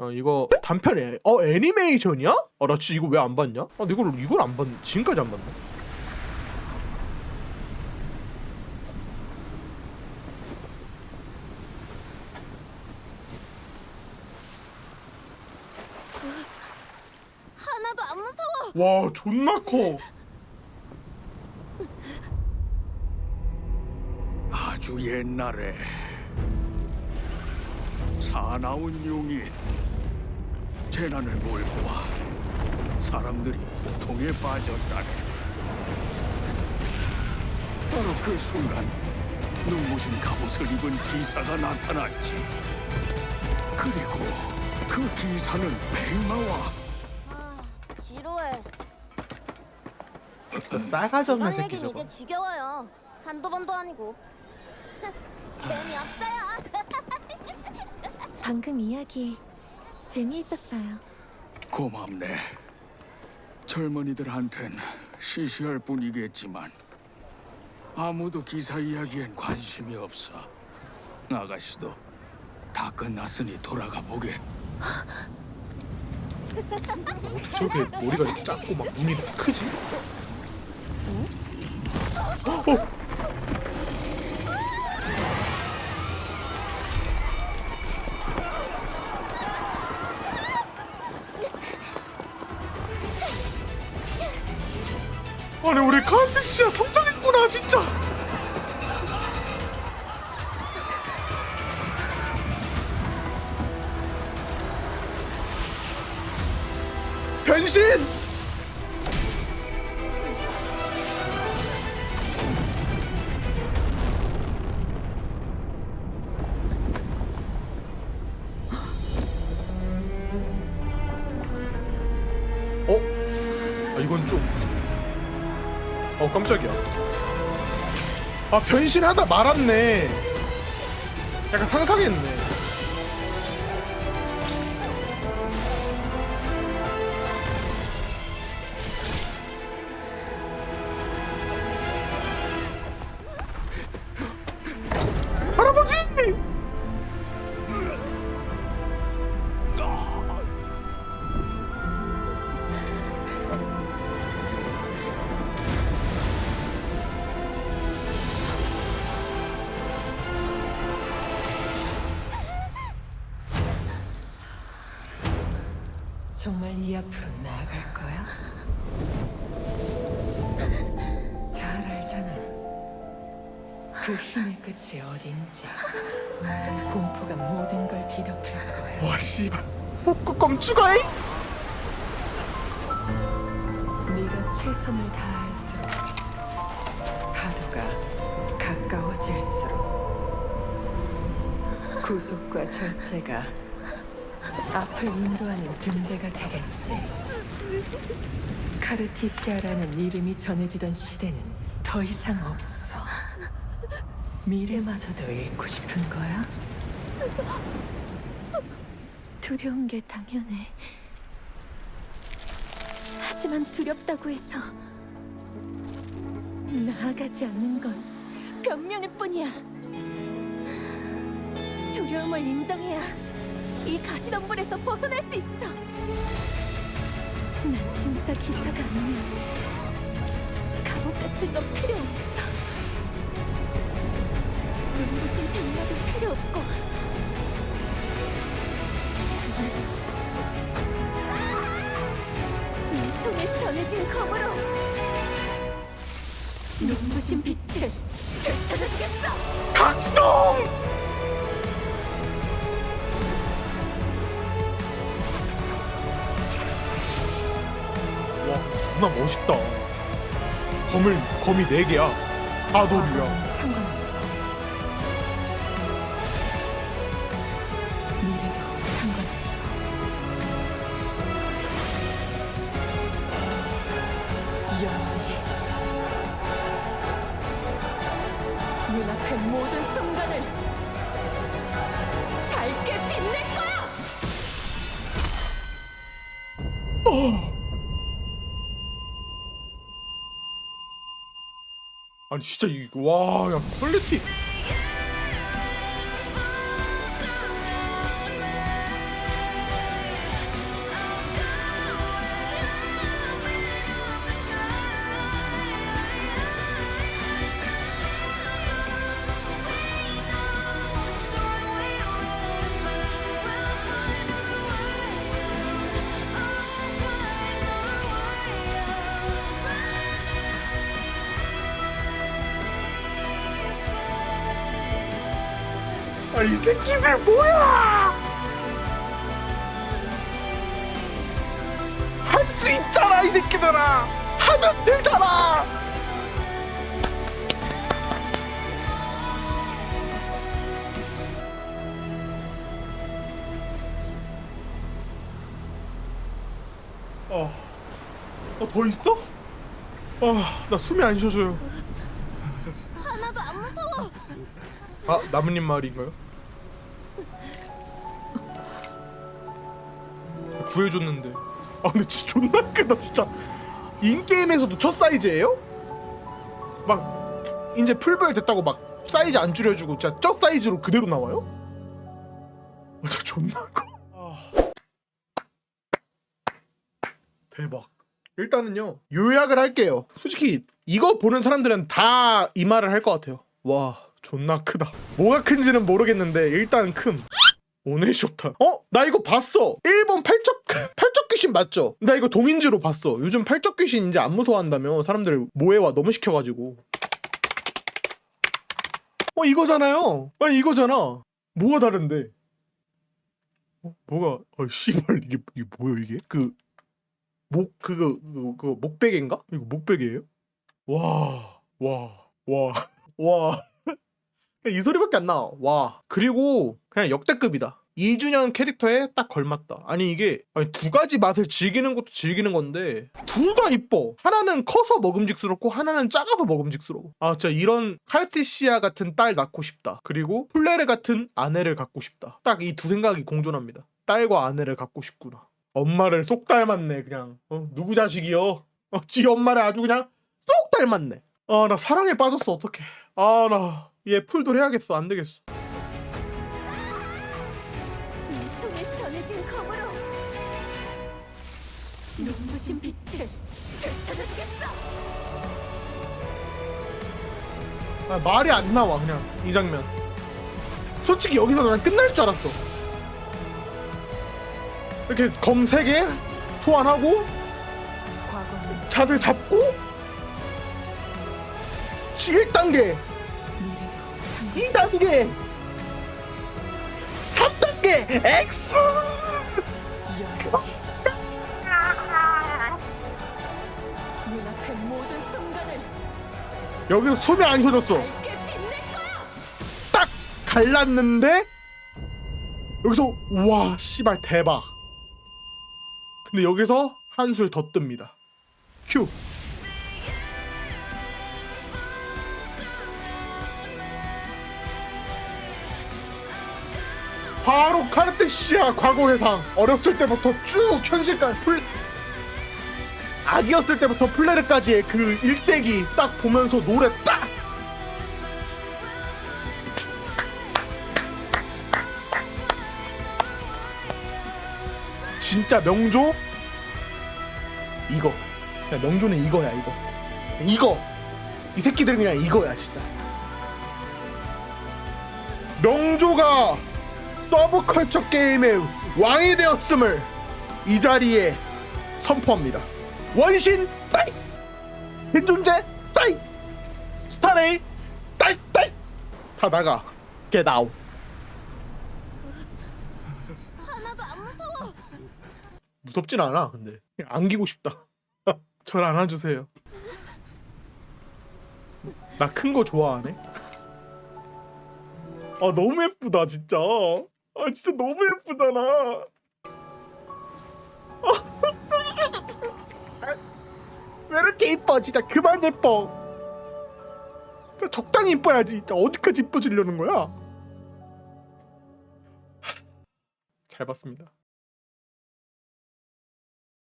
어 이거 단편 애, 어 애니메이션이야? 아나 진짜 이거 왜 안 봤냐? 아나 이걸 이걸 안 봤. 지금까지 안 봤네. 하나도 안 무서워. 와 존나 커. 아주 옛날에 사나운 용이 재난을 몰고 와 사람들이 고통에 빠졌다네. 바로 그 순간 눈부신 갑옷을 입은 기사가 나타났지. 그리고 그 기사는 백마와 아, 지루해. 싸가지 없는 이런 새끼 얘긴 저거. 이제 지겨워요. 한두 번도 아니고. 재미없어요. 방금 이야기 재미있었어요. 고맙네. 젊은이들한텐 시시할 뿐이겠지만 아무도 기사 이야기엔 관심이 없어. 아가씨도 다 끝났으니 돌아가 보게. 저렇게 머리가 이렇게 작고 막 눈이 이렇게 크 아니 우리 카운트 진짜 성장했구나 진짜. 변신! 어 깜짝이야. 아 변신하다 말았네. 약간 상상했네. 정말 이 앞으로 나아갈 거야? 잘 알잖아. 그 힘의 끝이 어딘지. 공포가 모든 걸 뒤덮을 거야. 와 씨발 복구검 추가해? 네가 최선을 다할수록 하루가 가까워질수록 구속과 절제가 앞을 인도하는 등대가 되겠지. 카르티시아라는 이름이 전해지던 시대는 더 이상 없어. 미래마저도 잃고 싶은 거야? 두려운 게 당연해. 하지만 두렵다고 해서 나아가지 않는 건 변명일 뿐이야. 두려움을 인정해야 이 가시덤불에서 벗어날 수 있어. 난 진짜 기사가 아니야. 갑옷 같은 건 필요 없어. 눈부신 백마도 필요 없고. 이 손에 전해진 검으로 눈부신 빛을 되찾아주겠어! 각성! 존나 멋있다 검을 검이 4개야 아돌이야 과거는 상관없어. 미래도 상관없어. 영원히 눈앞의 모든 순간을 밝게 빛낼 거야! 아니 진짜 이거 와야 퀄리티 아, 이 새끼들 뭐야? 할 수 있잖아 이 새끼들아. 하면 되잖아. 어, 어, 더 있어? 아, 나 숨이 안 쉬어져요. 하나도 안 무서워. 아, 나뭇잎 마을인가요? 구해줬는데. 아, 근데 진짜 존나 크다, 진짜. 인게임에서도 첫 사이즈예요? 막, 이제 풀별 됐다고 막 사이즈 안 줄여주고 진짜 첫 사이즈로 그대로 나와요? 어, 진짜 존나 커. 아. 대박. 일단은요, 요약을 할게요. 솔직히, 이거 보는 사람들은 다 이 말을 할 것 같아요. 와, 존나 크다. 뭐가 큰지는 모르겠는데, 일단 큼. 오네 좋다. 어? 나 이거 봤어. 일본 팔적 팔적 귀신 맞죠? 나 이거 동인지로 봤어. 요즘 팔적 귀신 이제 안 무서워한다며 사람들 모해와 너무 시켜가지고. 어 이거잖아요. 아니 이거잖아. 뭐가 다른데? 어 뭐가? 어 씨발 이게 이게 뭐야 이게? 그 목 그거 그거, 그거 목베개인가? 이거 목베개예요? 와, 와, 와, 와. 이 소리밖에 안 나. 와. 그리고 그냥 역대급이다. 2주년 캐릭터에 딱 걸맞다. 아니 이게 아니, 두 가지 맛을 즐기는 것도 즐기는 건데 둘 다 이뻐. 하나는 커서 먹음직스럽고 하나는 작아서 먹음직스러워. 아 진짜 이런 칼티시아 같은 딸 낳고 싶다. 그리고 플레르 같은 아내를 갖고 싶다. 딱 이 두 생각이 공존합니다. 딸과 아내를 갖고 싶구나. 엄마를 쏙 닮았네 그냥. 어, 누구 자식이요? 어, 지 엄마를 아주 그냥 쏙 닮았네. 아 나 사랑에 빠졌어 어떡해. 아나 얘 풀돌 해야겠어 안 되겠어. 이 손에 전해진 검으로 눈부신 빛을 되찾아주겠어. 아, 말이 안 나와 그냥 이 장면. 솔직히 여기서 난 끝날 줄 알았어. 이렇게 검세개 소환하고 과거는 자세 잡고 1단계, 미래도 2단계, 3단계 X. 영원히 눈앞의 모든 순간을 여기서 숨이 안 쉬어졌어. 밝게 빛낼 거야. 딱 갈랐는데 여기서 와 씨발 대박 근데 여기서 한술 더 뜹니다 큐 바로 카르테시아 과거 회상. 어렸을 때부터 쭉 현실까지 풀 아기였을 때부터 플레르까지의 그 일대기 딱 보면서 노래 딱! 진짜 명조? 이거. 그냥 명조는 이거야 이거. 이거. 이 새끼들은 그냥 이거야 진짜. 명조가 서브컬처 게임의 왕이 되었음을 이 자리에 선포합니다. 원신 따이! 현존재 따이! 스타레일 따이 따이! 다 나가 get out. 하나도 안 무서워. 무섭진 않아 근데. 그냥 안기고 싶다. 절 안아주세요. 나 큰 거 좋아하네 아 너무 예쁘다 진짜. 아 진짜 너무 예쁘잖아. 왜 이렇게 이뻐? 진짜 그만 예뻐. 진짜 적당히 이뻐야지. 진짜 어디까지 이뻐지려는 거야? 잘 봤습니다